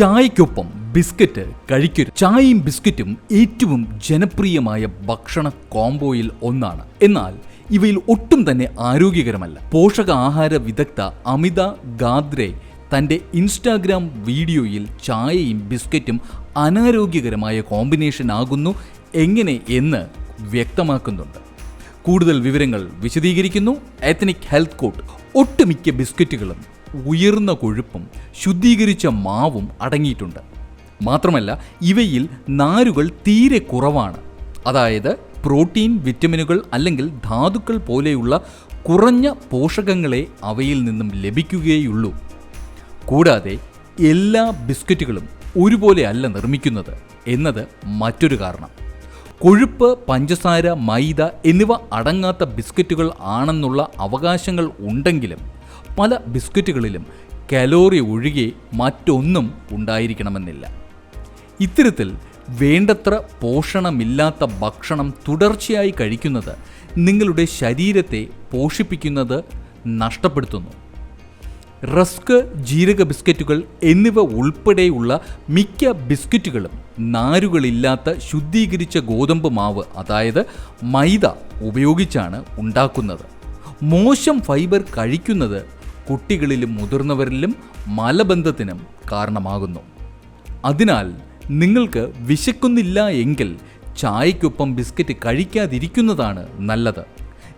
ചായക്കൊപ്പം biscuit കഴിക്കരുത് ചായയും ബിസ്ക്കറ്റും ഏറ്റവും ജനപ്രിയമായ ഭക്ഷണ കോംബോയിൽ ഒന്നാണ്. എന്നാൽ ഇവയിൽ ഒട്ടും തന്നെ ആരോഗ്യകരമല്ല. പോഷകാഹാര വിദഗ്ധ അമിത ഗാദ്രെ തന്റെ ഇൻസ്റ്റാഗ്രാം വീഡിയോയിൽ ചായയും ബിസ്ക്കറ്റും അനാരോഗ്യകരമായ കോമ്പിനേഷൻ ആകുന്നു എങ്ങനെ എന്ന് വ്യക്തമാക്കുന്നുണ്ട്. കൂടുതൽ വിവരങ്ങൾ വിശദീകരിക്കുന്നു. എത്നിക് ഹെൽത്ത് കോട്ട് ഒട്ടുമിക്ക ബിസ്ക്കറ്റുകളും ഉയർന്ന കൊഴുപ്പും ശുദ്ധീകരിച്ച മാവും അടങ്ങിയിട്ടുണ്ട്. മാത്രമല്ല ഇവയിൽ നാരുകൾ തീരെ കുറവാണ്. അതായത് പ്രോട്ടീൻ വിറ്റമിനുകൾ അല്ലെങ്കിൽ ധാതുക്കൾ പോലെയുള്ള കുറഞ്ഞ പോഷകങ്ങളെ അവയിൽ നിന്നും ലഭിക്കുകയുള്ളൂ കൂടാതെ എല്ലാ ബിസ്ക്കറ്റുകളും ഒരുപോലെ അല്ല നിർമ്മിക്കുന്നത് എന്നത് മറ്റൊരു കാരണം. കൊഴുപ്പ് പഞ്ചസാര മൈദ എന്നിവ അടങ്ങാത്ത ബിസ്ക്കറ്റുകൾ ആണെന്നുള്ള അവകാശങ്ങൾ ഉണ്ടെങ്കിലും പല ബിസ്ക്കറ്റുകളിലും കലോറി ഒഴികെ മറ്റൊന്നും ഉണ്ടായിരിക്കണമെന്നില്ല. ഇത്തരത്തിൽ വേണ്ടത്ര പോഷണമില്ലാത്ത ഭക്ഷണം തുടർച്ചയായി കഴിക്കുന്നത് നിങ്ങളുടെ ശരീരത്തെ പോഷിപ്പിക്കുന്നത് നഷ്ടപ്പെടുത്തുന്നു. റസ്ക് ജീരക ബിസ്ക്കറ്റുകൾ എന്നിവ ഉൾപ്പെടെയുള്ള മിക്ക ബിസ്ക്കറ്റുകളും നാരുകളില്ലാത്ത ശുദ്ധീകരിച്ച ഗോതമ്പ് മാവ് അതായത് മൈദ ഉപയോഗിച്ചാണ് ഉണ്ടാക്കുന്നത്. മോശം ഫൈബർ കഴിക്കുന്നത് കുട്ടികളിലും മുതിർന്നവരിലും മലബന്ധത്തിനും കാരണമാകുന്നു. അതിനാൽ നിങ്ങൾക്ക് വിശക്കുന്നില്ല എങ്കിൽ ചായക്കൊപ്പം ബിസ്ക്കറ്റ് കഴിക്കാതിരിക്കുന്നതാണ് നല്ലത്.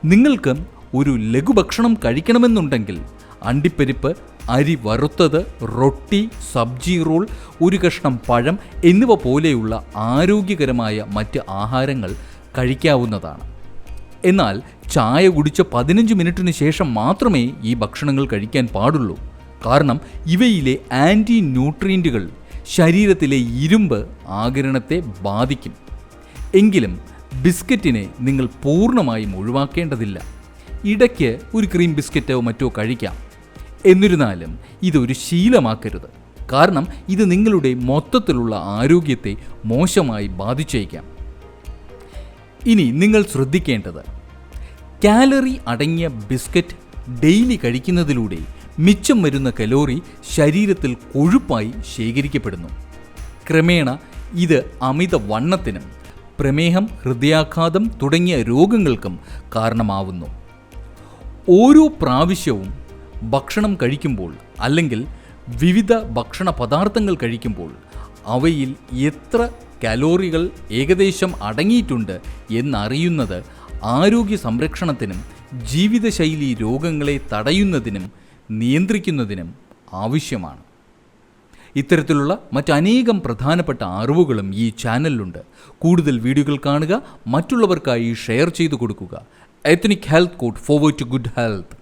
നിങ്ങൾക്ക് ഒരു ലഘുഭക്ഷണം കഴിക്കണമെന്നുണ്ടെങ്കിൽ അണ്ടിപ്പരിപ്പ് അരി വറുത്തത് റൊട്ടി സബ്ജി റോൾ ഒരു കഷ്ണം പഴം എന്നിവ പോലെയുള്ള ആരോഗ്യകരമായ മറ്റ് ആഹാരങ്ങൾ കഴിക്കാവുന്നതാണ്. എന്നാൽ ചായ കുടിച്ച പതിനഞ്ച് മിനിറ്റിന് ശേഷം മാത്രമേ ഈ ഭക്ഷണങ്ങൾ കഴിക്കാൻ പാടുള്ളൂ. കാരണം ഇവയിലെ ആന്റി ന്യൂട്രിയന്റുകൾ ശരീരത്തിലെ ഇരുമ്പ് ആകിരണത്തെ ബാധിക്കും. എങ്കിലും ബിസ്ക്കറ്റിനെ നിങ്ങൾ പൂർണമായും ഒഴിവാക്കേണ്ടതില്ല. ഇടയ്ക്ക് ഒരു ക്രീം ബിസ്ക്കറ്റോ മറ്റോ കഴിക്കാം. എന്നിരുന്നാലും ഇതൊരു ശീലമാക്കരുത്. കാരണം ഇത് നിങ്ങളുടെ മൊത്തത്തിലുള്ള ആരോഗ്യത്തെ മോശമായി ബാധിച്ചേക്കാം. ഇനി നിങ്ങൾ ശ്രദ്ധിക്കേണ്ടത് കാലറി അടങ്ങിയ ബിസ്ക്കറ്റ് ഡെയിലി കഴിക്കുന്നതിലൂടെ മിച്ചം വരുന്ന കലോറി ശരീരത്തിൽ കൊഴുപ്പായി ശേഖരിക്കപ്പെടുന്നു. ക്രമേണ ഇത് അമിത വണ്ണത്തിനും പ്രമേഹം ഹൃദയാഘാതം തുടങ്ങിയ രോഗങ്ങൾക്കും കാരണമാവുന്നു. ഓരോ പ്രാവശ്യവും ഭക്ഷണം കഴിക്കുമ്പോൾ അല്ലെങ്കിൽ വിവിധ ഭക്ഷണ പദാർത്ഥങ്ങൾ കഴിക്കുമ്പോൾ അവയിൽ എത്ര കലോറികൾ ഏകദേശം അടങ്ങിയിട്ടുണ്ട് എന്നറിയുന്നത് ആരോഗ്യ സംരക്ഷണത്തിനും ജീവിതശൈലി രോഗങ്ങളെ തടയുന്നതിനും നിയന്ത്രിക്കുന്നതിനും ആവശ്യമാണ്. ഇത്തരത്തിലുള്ള മറ്റനേകം പ്രധാനപ്പെട്ട അറിവുകളും ഈ ചാനലിലുണ്ട്. കൂടുതൽ വീഡിയോകൾ കാണുക മറ്റുള്ളവർക്കായി ഷെയർ ചെയ്തു കൊടുക്കുക. Ethnic health court forward to good health